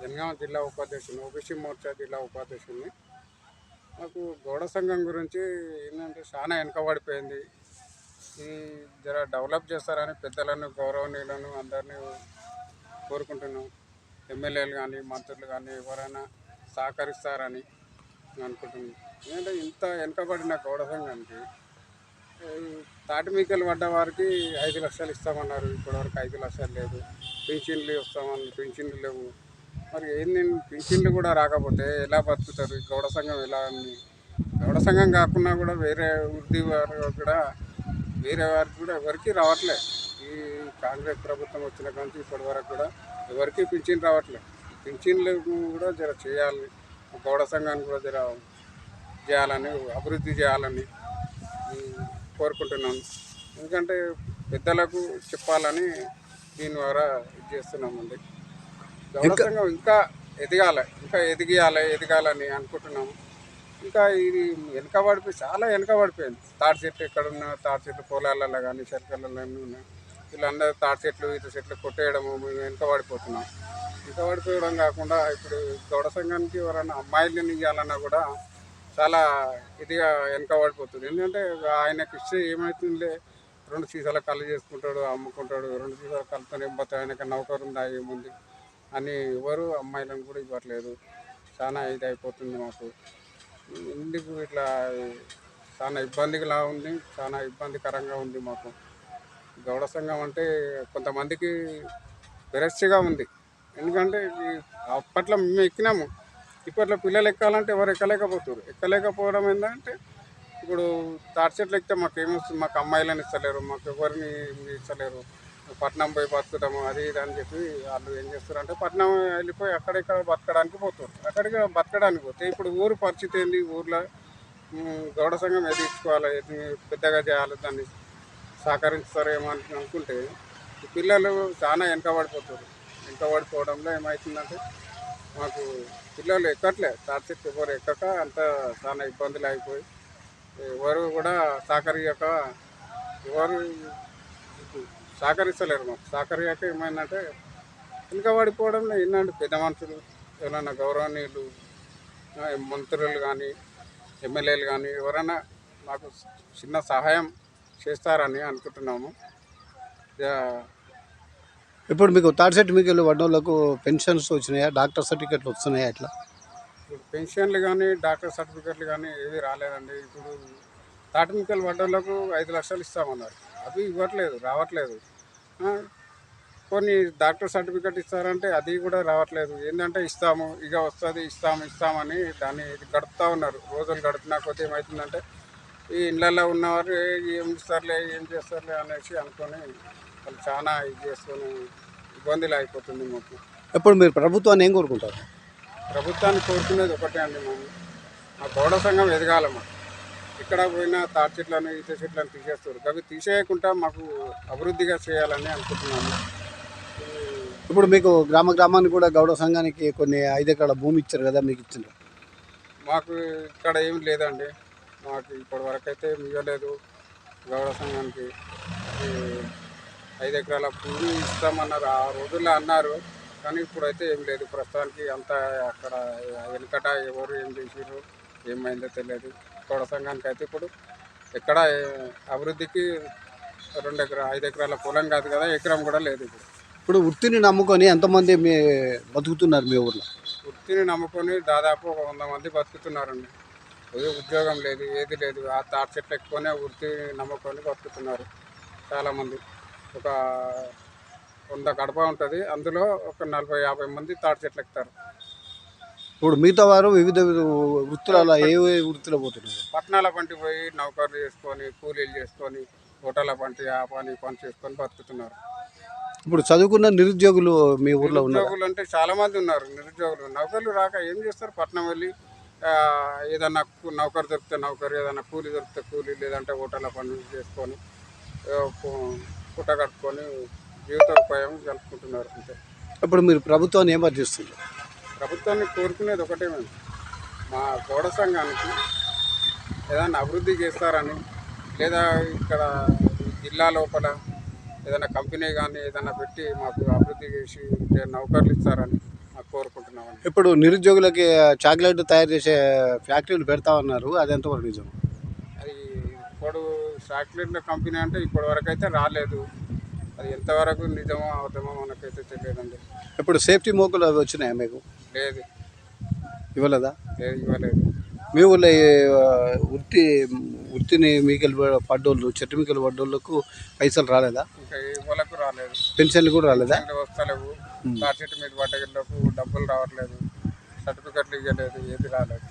జనగామ జిల్లా ఉపాధ్యక్షుని ఓబీసీ మోర్చా జిల్లా ఉపాధ్యక్షుని. మాకు గౌడ సంఘం గురించి ఏంటంటే చాలా వెనకబడిపోయింది. ఈ జర డెవలప్ చేస్తారని పెద్దలను గౌరవనీయులను అందరినీ కోరుకుంటున్నాం. ఎమ్మెల్యేలు కానీ మంత్రులు కానీ ఎవరైనా సహకరిస్తారని అనుకుంటున్నాం ఎందుకంటే ఇంత వెనకబడిన గౌడ సంఘానికి తాటిమీకలు పడ్డ వారికి ఐదు లక్షలు ఇస్తామన్నారు. ఇప్పటివరకు ఐదు లక్షలు లేదు. పింఛన్లు ఇస్తామని పింఛన్లు లేవు. మరి ఏంది పింఛన్లు కూడా రాకపోతే ఎలా బతుకుతారు? గౌడ సంఘం ఎలా అని గౌడ సంఘం కాకుండా కూడా వేరే వృద్ధి వారు కూడా వేరే వారికి కూడా ఎవరికి రావట్లే. ఈ కాంగ్రెస్ ప్రభుత్వం వచ్చిన కానీ ఇప్పటి వరకు కూడా ఎవరికి పింఛన్ రావట్లేదు పింఛన్లు కూడా జర చేయాలి. గౌడ సంఘాన్ని కూడా జర చేయాలని అభివృద్ధి చేయాలని కోరుకుంటున్నాను. ఎందుకంటే పెద్దలకు చెప్పాలని దీని ద్వారా ఇది చేస్తున్నామండి. గౌడ సంఘం ఇంకా ఎదగాలి ఇంకా ఎదిగియాలి ఎదగాలని అనుకుంటున్నాము. ఇంకా ఇది వెనకబడిపోయి చాలా వెనకబడిపోయింది. తాటి చెట్లు ఎక్కడ ఉన్నా తాటి చెట్లు పొలాలలో కానీ చెరుకలలో ఉన్నాయి వీళ్ళందరూ తాటి చెట్లు ఈత చెట్లు కొట్టేయడము మేము వెనకబడిపోతున్నాం. ఇష్టపడిపోవడం కాకుండా ఇప్పుడు గౌడ సంఘానికి ఎవరైనా అమ్మాయిలను ఇవ్వాలన్నా కూడా చాలా ఇదిగా వెనకబడిపోతుంది. ఎందుకంటే ఆయనకి ఇస్తే ఏమవుతుందిలే రెండు సీసాల కళ్ళు చేసుకుంటాడు అమ్ముకుంటాడు రెండు సీసాల కళ్ళతో నింపతాడు ఆయనకి నౌకరు ఉందా ఏముంది అని ఎవరు అమ్మాయిలను కూడా ఇవ్వట్లేదు. చాలా ఇది అయిపోతుంది మాకు. ఎందుకు ఇట్లా చాలా ఇబ్బందిగా ఉంది చాలా ఇబ్బందికరంగా ఉంది మాకు. గౌడ సంఘం అంటే కొంతమందికి వెరస్గా ఉంది. ఎందుకంటే అప్పట్లో మేము ఎక్కినాము. ఇప్పట్లో పిల్లలు ఎక్కాలంటే ఎవరు ఎక్కలేకపోతారు ఎక్కలేకపోవడం ఏంటంటే ఇప్పుడు తాటి చెట్లు ఎక్కితే మాకు ఏమొస్తుంది మాకు అమ్మాయిలను ఇస్తలేరు మాకు ఎవరిని ఇస్తలేరు. పట్నం పోయి బతుకుతాము అది ఇది అని చెప్పి వాళ్ళు ఏం చేస్తారు అంటే పట్నం వెళ్ళిపోయి అక్కడెక్కడ బతకడానికి పోతారు. అక్కడికి బతకడానికి పోతే ఇప్పుడు ఊరు పరిస్థితి ఏంది? ఊర్లో గౌడ సంఘం ఎదిగించుకోవాలి పెద్దగా చేయాలి? దాన్ని సహకరిస్తారేమో అని అనుకుంటే పిల్లలు చాలా వెనకబడిపోతారు. వెనకబడిపోవడంలో ఏమవుతుందంటే మాకు పిల్లలు ఎక్కట్లే తాటి ఎవరు ఎక్కక అంత చాలా ఇబ్బందులు అయిపోయి ఎవరు కూడా సహకరియక ఎవరు సహకరిస్తలేరు మాకు. సహకరియక ఏమైందంటే పడిపోవడంలో ఏంటంటే పెద్ద మనుషులు ఎవరైనా గౌరవనీయులు మంత్రులు కానీ ఎమ్మెల్యేలు కానీ ఎవరైనా మాకు చిన్న సహాయం చేస్తారని అనుకుంటున్నాము. ఇక ఇప్పుడు మీకు థర్డ్ సర్టిఫికేట్లు పడ్డోళ్ళకు పెన్షన్స్ వచ్చినాయా? డాక్టర్ సర్టిఫికేట్లు వస్తున్నాయా ఎట్లా ఇప్పుడు పెన్షన్లు కానీ డాక్టర్ సర్టిఫికెట్లు కానీ ఏవి రాలేదండి. ఇప్పుడు తాటమికల్ పడ్డోళ్ళకు ఐదు లక్షలు ఇస్తామన్నారు. అవి ఇవ్వట్లేదు రావట్లేదు. కొన్ని డాక్టర్ సర్టిఫికెట్ ఇస్తారంటే అది కూడా రావట్లేదు. ఏంటంటే ఇస్తాము ఇక వస్తుంది ఇస్తాము ఇస్తామని దాన్ని గడుపుతూ ఉన్నారు. రోజులు గడిపినా కొద్ది ఏమవుతుందంటే ఈ ఇళ్ళల్లో ఉన్నవారు ఏం ఇస్తారులే ఏం చేస్తారులే అనేసి అనుకొని వాళ్ళు చాలా ఇది చేసుకొని ఇబ్బందులు అయిపోతుంది మాకు. ఇప్పుడు మీరు ప్రభుత్వాన్ని ఏం కోరుకుంటారు? ప్రభుత్వాన్ని కోరుకునేది ఒకటే అండి మేము మా గౌడ సంఘం ఎదగాలమ్మా ఇక్కడ పోయినా తాటి చెట్లను ఈత చెట్లను తీసేస్తారు. అవి తీసేయకుండా మాకు అభివృద్ధిగా చేయాలని అనుకుంటున్నాము. ఇప్పుడు మీకు గ్రామ గ్రామానికి కూడా గౌడ సంఘానికి కొన్ని ఐదు ఎకరాల భూమి ఇచ్చారు కదా మీకు ఇచ్చిండ్రు. మాకు ఇక్కడ ఏం లేదండి. మాకు ఇప్పటి వరకు అయితే ఇవ్వలేదు గౌడ సంఘానికి. ఐదు ఎకరాల భూమి ఇస్తామన్నారు. ఆ రోజుల్లో అన్నారు కానీ ఇప్పుడైతే ఏం లేదు. ప్రస్తుతానికి అంతా అక్కడ వెనుకట ఎవరు ఏం చేసిర్రు ఏమైందో తెలియదు. గౌడ సంఘానికి అయితే ఇప్పుడు ఎక్కడ అభివృద్ధికి రెండు ఎకరా ఐదు ఎకరాల పొలం కాదు కదా ఎకరం కూడా లేదు ఇప్పుడు. ఇప్పుడు వృత్తిని నమ్ముకొని ఎంతమంది మీ బతుకుతున్నారు మీ ఊర్లో? వృత్తిని నమ్ముకొని దాదాపు ఒక వంద మంది బతుకుతున్నారండి. ఏ ఉద్యోగం లేదు ఏది లేదు. ఆ తాటి చెట్లు ఎక్కువనే వృత్తి నమ్ముకొని బతుకుతున్నారు చాలామంది. ఒక వంద కడప ఉంటుంది. అందులో ఒక నలభై యాభై మంది తాటి చెట్లు ఎక్కుతారు ఇప్పుడు మిగతా వారు వివిధ వివిధ వృత్తులలో ఏ ఏ వృత్తిలో పోతున్నారు? పట్టణాల పంటి పోయి నౌకర్లు చేసుకొని కూలీలు చేసుకొని హోటళ్ళ పంటి ఆ పని పని చేసుకొని బతుకుతున్నారు. ఇప్పుడు చదువుకున్న నిరుద్యోగులు మీ ఊర్లో ఉన్నారు? నిరుద్యోగులు అంటే చాలా మంది ఉన్నారు నిరుద్యోగులు. నౌకర్లు రాక ఏం చేస్తారు? పట్నం వెళ్ళి ఆ, ఏదన్నా కు- నౌకరు దొరికితే నౌకరు ఏదన్నా కూలి దొరికితే కూలి లేదంటే హోటళ్ళ పనులు చేసుకొని ఆ, పుట్ట కట్టుకొని జీవితోపాయం జరుపుకుంటున్నారు అంతే. ఇప్పుడు మీరు ప్రభుత్వాన్ని ఏం చేస్తున్నారు ప్రభుత్వాన్ని కోరుకునేది ఒకటే మేము. మా గోడ సంఘానికి ఏదైనా అభివృద్ధి చేస్తారని లేదా ఇక్కడ జిల్లా లోపల ఏదైనా కంపెనీ కానీ ఏదైనా పెట్టి మాకు అభివృద్ధి చేసి నౌకర్లు ఇస్తారని మాకు కోరుకుంటున్నామండి. ఇప్పుడు నిరుద్యోగులకి చాక్లెట్ తయారు చేసే ఫ్యాక్టరీలు పెడతా ఉన్నారు. అది ఎంతవరకు నిజం? అది ఇప్పుడు చాక్లెట్ల కంపెనీ అంటే ఇప్పటి వరకు అయితే రాలేదు. అది ఎంతవరకు నిజమో అబద్ధమో మనకైతే తెలియదండి. ఇప్పుడు సేఫ్టీ మోకులు అవి వచ్చినాయా మీకు? లేదు. ఇవ్వలేదా? లేదు ఇవ్వలేదు. మీ ఊళ్ళో వృత్తి వృత్తిని మీకెళ్ళి పడ్డోళ్ళు చెట్టు మీకెళ్ళి పడ్డోళ్ళకు పైసలు రాలేదా? ఇంకా ఇవ్వలకు రాలేదు. పెన్షన్లు కూడా రాలేదా? వస్తలేవు. టార్గెట్ మీద పడ్డలకు డబ్బులు రావట్లేదు. సర్టిఫికెట్లు ఇవ్వలేదు ఏది రాలేదు.